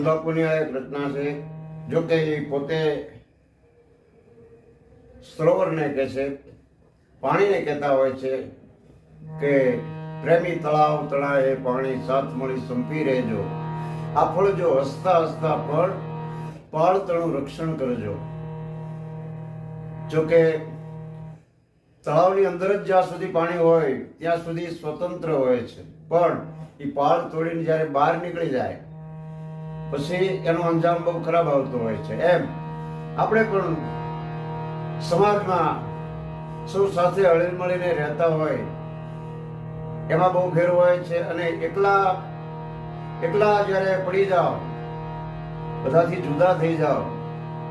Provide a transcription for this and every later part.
બાપુની આ એક રચના છે, જો કે એ પોતે સરોવરને કહે છે, પાણીને કહેતા હોય છે કે પ્રેમી તળાવ તળાવે પાણી, સાથ મળી, સંપી રહેજો. આ ફળ જો હસતા હસતા ફળ પાળતણું રક્ષણ કરજો. જો કે તળાવની અંદર જ જ્યાં સુધી પાણી હોય, ત્યાં સુધી સ્વતંત્ર હોય છે. પણ એ પાળ તોડીને જ્યારે બહાર નીકળી જાય પછી એનો અંજામ બહુ ખરાબ આવતો હોય છે. એમ. આપણે પણ સમાજમાં સૌ સાથે હળી મળીને રહેતા હોય, એમાં બહુ ઘેર હોય છે અને એકલા એકલા જ્યારે પડી જાઓ, બધાથી જુદા થઈ જાઓ,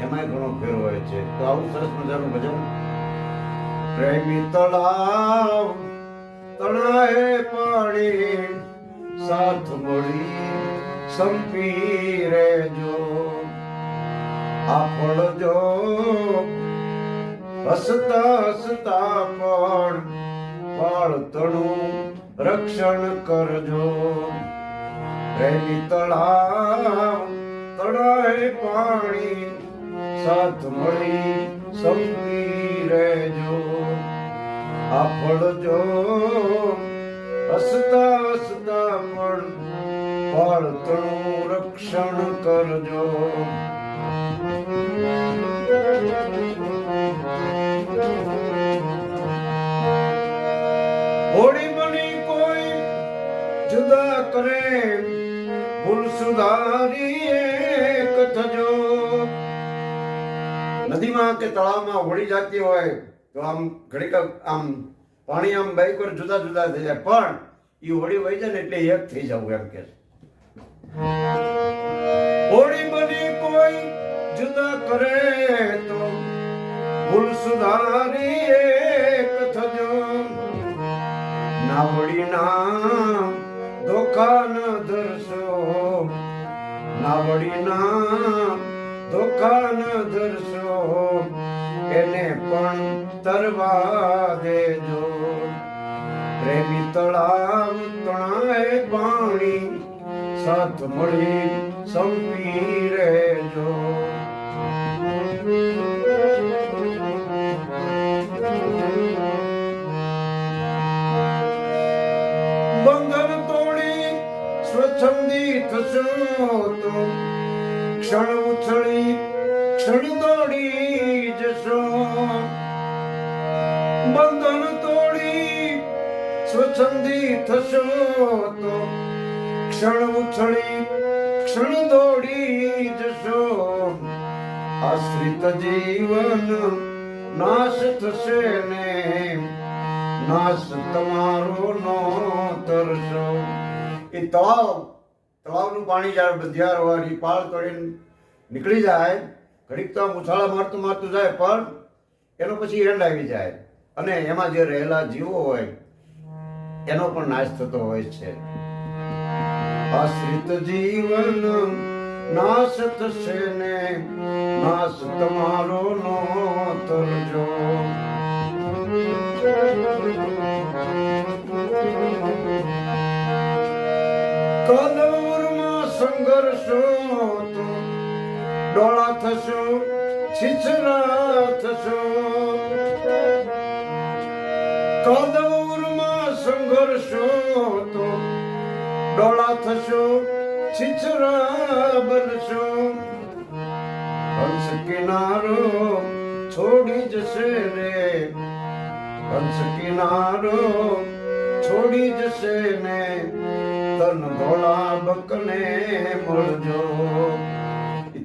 એમાંય ઘણો ફેર હોય છે. તો આવું સરસ મજાનું ભજન. પ્રેમી તળાવ, તળાએ પાણી, સાથ મળી. સંપી રેજો આ ફળ જો હસતા હસતા પણ પાળતણું રક્ષણ કરજો. પ્રેમી તળાવ તળાય પાણી, સાથ મળી સંપી રેજો આ જો હસતા હસતા પણ પાળતણું રક્ષણ કરજો. હોળી બની કોઈ જુદા કરે, ભૂલ સુધારી એક થજો. નદીમાં કે તળાવમાં હોળી જાતી હોય, તો આમ ઘડીક આમ પાણી આમ બાઈક જુદા જુદા થઈ જાય. પણ એ હોળી વહી જાય ને એટલે એક થઈ જવું એમ કે છે. હોળી બની કોઈ જુદા કરે તો ભૂલ સુધારી એક થજો. નાવડી ના ધોખા ધરશો. નાવડી ના ધોખા ધરશો. એને પણ તરવા દેજો. પ્રેમી તળાવ તણાય પાણી સાથ મળી સંપી રહેજો બંધન તોડી સ્વચ્છંદી થશો તો ક્ષણ ઉછળી ક્ષણ તોડી જશો. બંધન તોડી સ્વચ્છંદી થશો તો ક્ષણ ઉછળી, ક્ષણ દોડી જશો. આશ્રિત જીવન નાશ થશે ને, નાશ તમારો નો તરશો. એ તળાવ, તળાવનું પાણી જ્યારે બધ્યાર હોય એ પાળ તોડીને નીકળી જાય, ઘડીક તો મુછાળા મારતું મારતું જાય, પણ એનો પછી એન્ડ આવી જાય. અને એમાં જે રહેલા જીવો હોય, એનો પણ નાશ થતો હોય છે. આશ્રિત જીવન નાશ થશે ને? નાશ તમારો નો તરજો કલવરમાં સંઘર્ષો તો ડોળા થશો, છીછરા થશો. કલવરમાં સંઘર્ષો ડોળા થશું, છીછરા બનશું. હંસ કિનારો છોડી જશે રે હંસ કિનારો છોડી જશે ને, તન ધોળા બકને મળજો.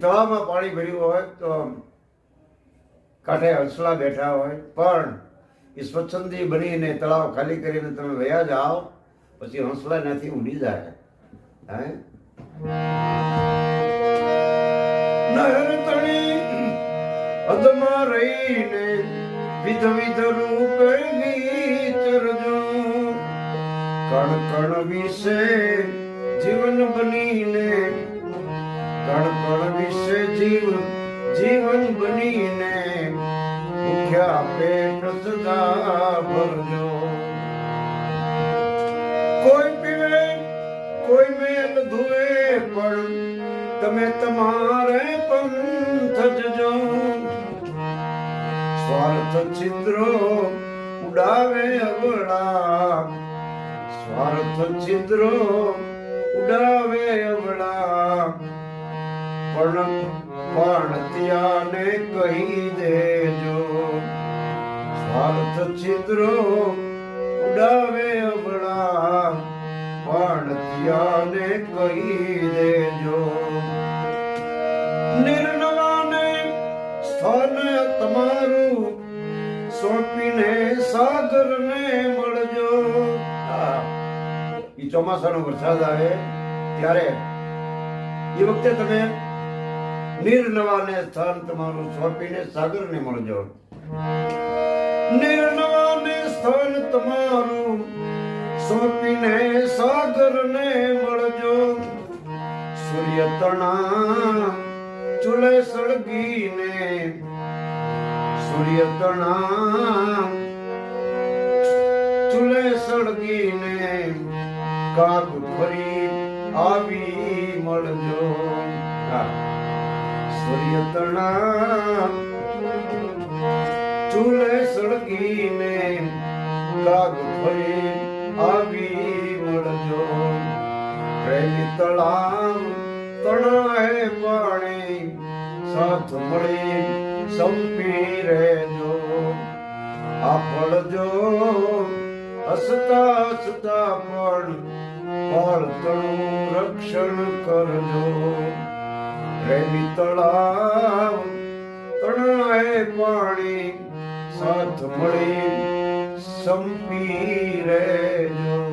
તળાવમાં પાણી ભર્યું હોય તો કાંઠે હંસલા બેઠા હોય, પણ એ સ્વચ્છંદી બનીને તળાવ ખાલી કરીને તમે વયા જાઓ. પછી હંસલા નથી ઉડી જાય. હે? રહીને વિધ વિધ રૂપ ગીત રજો. કણ કણ વિશે જીવન બનીને, કણ કણ વિશે જીવન જીવન બનીને ભૂખ્યા પેટ સદા ભરજો. પણ તમે તમારે પંથ જજો સ્વાર્થ છિદ્રો ઉડાવે અવળા. સ્વાર્થ છિદ્રો ઉડાવે અવળા. પણ પણ ત્યાને કહી દેજો. સ્વાર્થ છિદ્રો ઉડાવે અવળા. ત્યાને કહી દેજો. નિર્ણવાને સ્થાન તમારું સોંપીને સાગરને મળજો. એ ચોમાસાનો વરસાદ આવે ત્યારે એ વખતે તમે નિર્નવાને સ્થાન તમારું સોંપીને સાગરને મળજો. નિર્નવાને સ્થાન તમારું સોંપીને સાગરને મળજો. સૂર્ય તણા ચૂલે સળગીને. સૂર્ય તણા ચૂલે સળગીને કાગ ફરી આવી મળજો. સૂર્ય તણા ચૂલે સળગીને કાગ ફરી આવી મળજો પ્રેમી તળાવ તણાય પાણી, સાથ મળી સંપી રહેજો. આ પડજો હસતા હસતા પણ પાળતણું રક્ષણ કરજો. પ્રેમી તળાવ તણાએ પાણી, સાથ મળી સંપી રહેજો